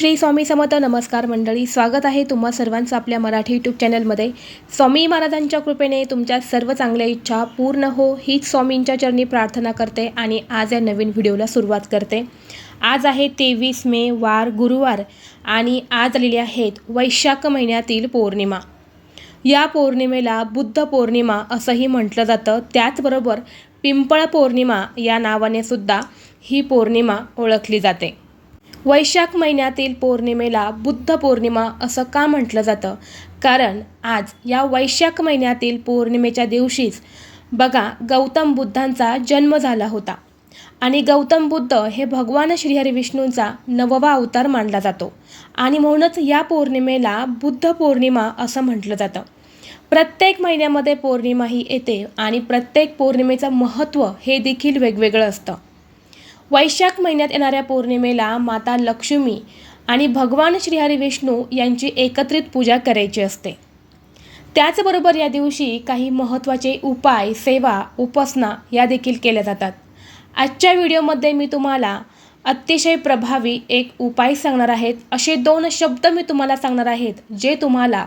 श्री स्वामी समर्थ नमस्कार मंडळी स्वागत आहे तुम्हा सर्वांचं आपल्या मराठी यूट्यूब चॅनलमध्ये स्वामी महाराजांच्या कृपेने तुमच्या सर्व चांगल्या इच्छा पूर्ण हो हीच स्वामींच्या चरणी प्रार्थना करते आणि आज या नवीन व्हिडिओला सुरुवात करते. आज आहे तेवीस मे वार गुरुवार आणि आज आलेली आहेत वैशाख महिन्यातील पौर्णिमा. या पौर्णिमेला बुद्ध पौर्णिमा असंही म्हटलं जातं. त्याचबरोबर पिंपळ पौर्णिमा या नावाने सुद्धा ही पौर्णिमा ओळखली जाते. वैशाख महिन्यातील पौर्णिमेला बुद्ध पौर्णिमा असं का म्हटलं जातं? कारण आज या वैशाख महिन्यातील पौर्णिमेच्या दिवशीच बघा गौतम बुद्धांचा जन्म झाला होता. आणि गौतम बुद्ध हे भगवान श्रीहरी विष्णूंचा नववा अवतार मानला जातो. आणि म्हणूनच या पौर्णिमेला बुद्ध पौर्णिमा असं म्हटलं जातं. प्रत्येक महिन्यामध्ये पौर्णिमा ही येते आणि प्रत्येक पौर्णिमेचं महत्त्व हे देखील वेगवेगळं असतं. वैशाख महिन्यात येणाऱ्या पौर्णिमेला माता लक्ष्मी आणि भगवान श्रीहरी विष्णू यांची एकत्रित पूजा करायची असते. त्याचबरोबर या दिवशी काही महत्त्वाचे उपाय सेवा उपासना या देखील केल्या जातात. आजच्या व्हिडिओमध्ये मी तुम्हाला अतिशय प्रभावी एक उपाय सांगणार आहेत. असे दोन शब्द मी तुम्हाला सांगणार आहेत जे तुम्हाला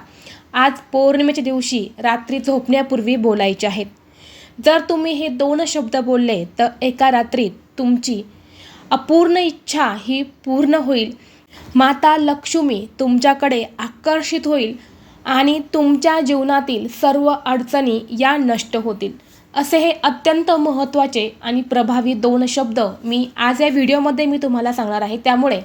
आज पौर्णिमेच्या दिवशी रात्री झोपण्यापूर्वी बोलायचे आहेत. जर तुम्ही हे दोन शब्द बोलले तर एका रात्रीत तुमची. अपूर्ण इच्छा ही पूर्ण होईल. माता लक्ष्मी तुमच्याकडे आकर्षित होईल आणि तुमच्या जीवनातील सर्व अडचणी या नष्ट होतील. असे हे अत्यंत महत्त्वाचे आणि प्रभावी दोन शब्द मी आज या व्हिडिओमध्ये मी तुम्हाला सांगणार आहे. त्यामुळे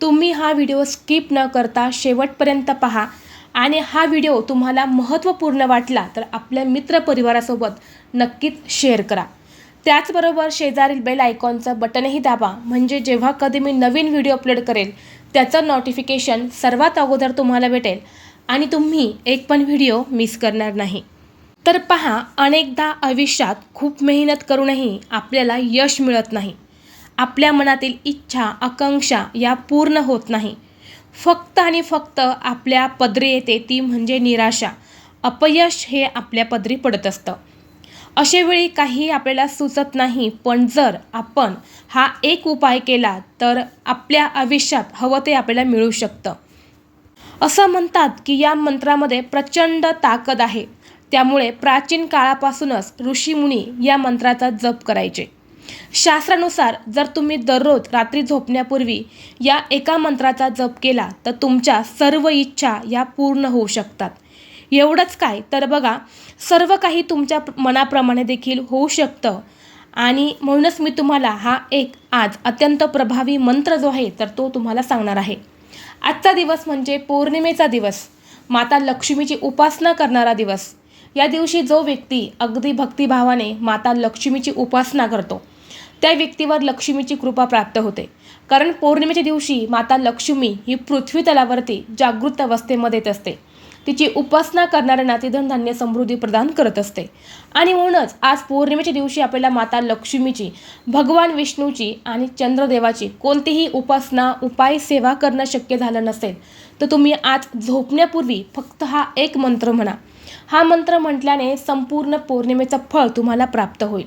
तुम्ही हा व्हिडिओ स्किप न करता शेवटपर्यंत पहा आणि हा व्हिडिओ तुम्हाला महत्त्वपूर्ण वाटला तर आपल्या मित्रपरिवारासोबत नक्कीच शेअर करा. त्याचबरोबर शेजारील बेल आयकॉनचं बटनही दाबा. म्हणजे जेव्हा कधी मी नवीन व्हिडिओ अपलोड करेल त्याचं नोटिफिकेशन सर्वात अगोदर तुम्हाला भेटेल आणि तुम्ही एक पण व्हिडिओ मिस करणार नाही. तर पहा अनेकदा आयुष्यात खूप मेहनत करूनही आपल्याला यश मिळत नाही. आपल्या मनातील इच्छा आकांक्षा या पूर्ण होत नाही. फक्त आणि फक्त आपल्या पदरी येते ती म्हणजे निराशा. अपयश हे आपल्या पदरी पडत असतं. अशावेळी काही आपल्याला सुचत नाही पण जर आपण हा एक उपाय केला तर आपल्या आयुष्यात हवं ते आपल्याला मिळू शकतं. असं म्हणतात की या मंत्रामध्ये प्रचंड ताकद आहे. त्यामुळे प्राचीन काळापासूनच ऋषीमुनी या मंत्राचा जप करायचे. शास्त्रानुसार जर तुम्ही दररोज रात्री झोपण्यापूर्वी या एका मंत्राचा जप केला तर तुमच्या सर्व इच्छा या पूर्ण होऊ शकतात. एवढंच काय? तर बघा सर्व काही तुमच्या मनाप्रमाणे देखील होऊ शकतं. आणि म्हणूनच मी तुम्हाला हा एक आज अत्यंत प्रभावी मंत्र जो आहे तर तो तुम्हाला सांगणार आहे. आजचा दिवस म्हणजे पौर्णिमेचा दिवस. माता लक्ष्मीची उपासना करणारा दिवस. या दिवशी जो व्यक्ती अगदी भक्तिभावाने माता लक्ष्मीची उपासना करतो त्या व्यक्तीवर लक्ष्मीची कृपा प्राप्त होते. कारण पौर्णिमेच्या दिवशी माता लक्ष्मी ही पृथ्वी तलावरती जागृत अवस्थेमध्ये येत असते. तिची उपासना करणारं ती धनधान्य समृद्धी प्रदान करत असते. आणि म्हणूनच आज पौर्णिमेच्या दिवशी आपल्याला माता लक्ष्मीची भगवान विष्णूची आणि चंद्रदेवाची कोणतीही उपासना उपाय सेवा करणं शक्य झालं नसेल तर तुम्ही आज झोपण्यापूर्वी फक्त हा एक मंत्र म्हणा. हा मंत्र म्हटल्याने संपूर्ण पौर्णिमेचं फळ तुम्हाला प्राप्त होईल.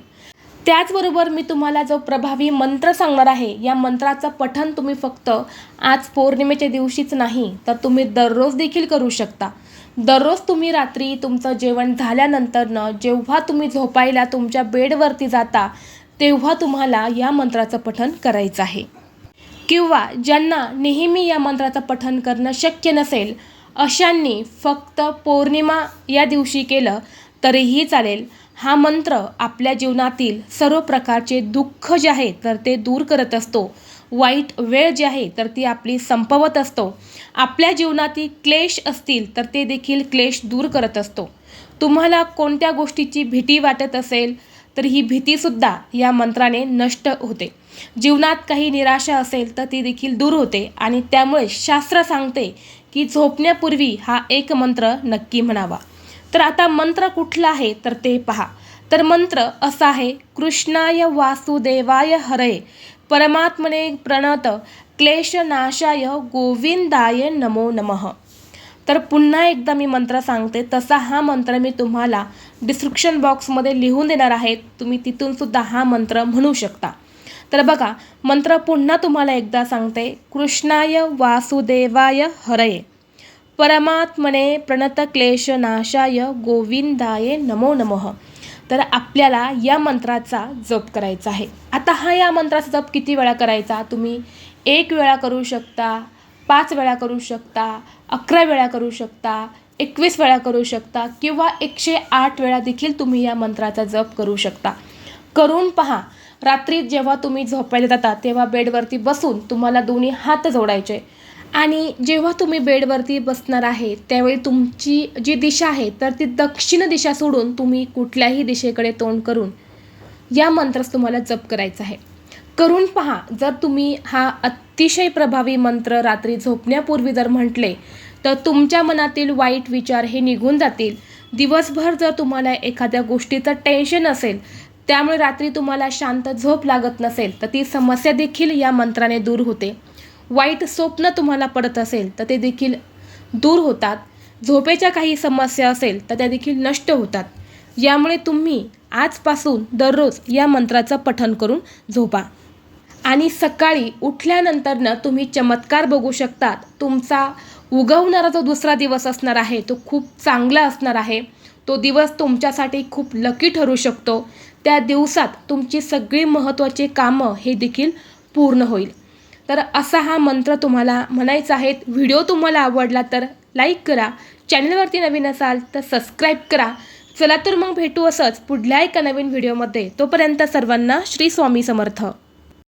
त्याचबरोबर मी तुम्हाला जो प्रभावी मंत्र सांगणार आहे या मंत्राचं पठण तुम्ही फक्त आज पौर्णिमेच्या दिवशीच नाही तर तुम्ही दररोज देखील करू शकता. दररोज तुम्ही रात्री तुमचं जेवण झाल्यानंतरनं जेव्हा तुम्ही झोपायला तुमच्या बेडवरती जाता तेव्हा तुम्हाला या मंत्राचं पठण करायचं आहे. किंवा ज्यांना नेहमी या मंत्राचं पठण करणं शक्य नसेल अशांनी फक्त पौर्णिमा या दिवशी केलं तरीही चालेल. हा मंत्र आपल्या जीवनातील सर्व प्रकारचे दुःख जे आहे तर ते दूर करत असतो. वाईट वेळ जी आहे तर ती आपली संपवत असतो. आपल्या जीवनातील क्लेश असतील तर ते देखील क्लेश दूर करत असतो. तुम्हाला कोणत्या गोष्टीची भीती वाटत असेल तर ही भीतीसुद्धा या मंत्राने नष्ट होते. जीवनात काही निराशा असेल तर ती देखील दूर होते आणि त्यामुळे शास्त्र सांगते की झोपण्यापूर्वी हा एक मंत्र नक्की म्हणावा. तर आता मंत्र कुठला आहे? तर ते पहा. तर मंत्र असा आहे कृष्णाय वासुदेवाय हरे परमात्मने प्रणत क्लेशनाशाय गोविंदाय नमो नमः. तर पुन्हा एकदा मी मंत्र सांगते. तसा हा मंत्र मी तुम्हाला डिस्क्रिप्शन बॉक्समध्ये लिहून देणार आहे. तुम्ही तिथूनसुद्धा हा मंत्र म्हणू शकता. तर बघा मंत्र पुन्हा तुम्हाला एकदा सांगते. कृष्णाय वासुदेवाय हरये परमात्मने प्रणतक्लेशनाशाय गोविंदाय नमो नमः. तर आपल्याला या मंत्राचा जप करायचा आहे. आता हा या मंत्राचा जप किती वेळा करायचा? तुम्ही एक वेळा करू शकता पाच वेळा करू शकता अकरा वेळा करू शकता एकवीस वेळा करू शकता किंवा एकशे आठ वेळा देखील तुम्ही या मंत्राचा जप करू शकता. करून पहा रात्री जेव्हा तुम्ही झोपायला जाता तेव्हा बेडवरती बसून तुम्हाला दोन्ही हात जोडायचे. आणि जेव्हा तुम्ही बेडवरती बसणार आहे त्यावेळी तुमची जी दिशा आहे तर ती दक्षिण दिशा सोडून तुम्ही कुठल्याही दिशेकडे तोंड करून या मंत्रास तुम्हाला जप करायचा आहे. करून पहा जर तुम्ही हा अतिशय प्रभावी मंत्र रात्री झोपण्यापूर्वी जर म्हटले तर तुमच्या मनातील वाईट विचार हे निघून जातील. दिवसभर जर तुम्हाला एखाद्या गोष्टीचं टेन्शन असेल त्यामुळे रात्री तुम्हाला शांत झोप लागत नसेल तर ती समस्या देखील या मंत्राने दूर होते. वाईट स्वप्न तुम्हाला पडत असेल तर ते देखील दूर होतात. झोपेच्या काही समस्या असेल तर त्या देखील नष्ट होतात. यामुळे तुम्ही आजपासून दररोज या मंत्राचं पठन करून झोपा. आणि सकाळी उठल्यानंतरनं तुम्ही चमत्कार बघू शकतात. तुमचा उगवणारा जो दुसरा दिवस असणार आहे तो खूप चांगला असणार आहे. तो दिवस तुमच्यासाठी खूप लकी ठरू शकतो. त्या दिवसात तुमची सगळी महत्त्वाची कामं हे देखील पूर्ण होईल. तर असा हा मंत्र तुम्हाला म्हणायचा आहे. व्हिडिओ तुम्हाला आवडला तर लाईक करा. चॅनलवरती नवीन असाल तर सबस्क्राईब करा. चला तर मग भेटू असंच पुढल्या एका नवीन व्हिडिओमध्ये. तोपर्यंत सर्वांना श्री स्वामी समर्थ.